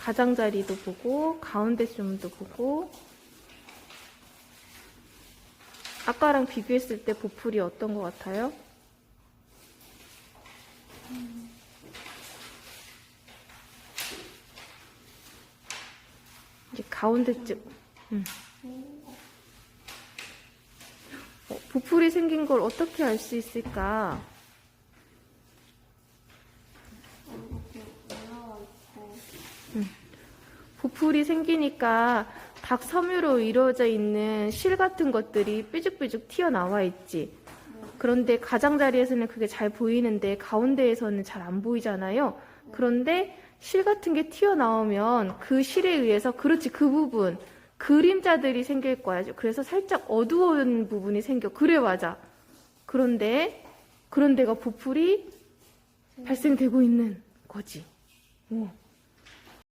가장자리도 보고 가운데 점도 보고 아까랑 비교했을 때 보풀이 어떤 것 같아요? 이제 가운데쯤 음. 어, 보풀이 생긴 걸 어떻게 알 수 있을까? 올라와 있고 보풀이 생기니까 닭 섬유로 이루어져 있는 실 같은 것들이 삐죽삐죽 튀어나와 있지. 그런데 가장자리에서는 그게 잘 보이는데 가운데에서는 잘 안 보이잖아요. 그런데 실 같은 게 튀어나오면 그 실에 의해서 그렇지 그 부분 그림자들이 생길 거야. 그래서 살짝 어두운 부분이 생겨. 그래 맞아. 그런데 그런 데가 보풀이 발생되고 있는 거지. 오.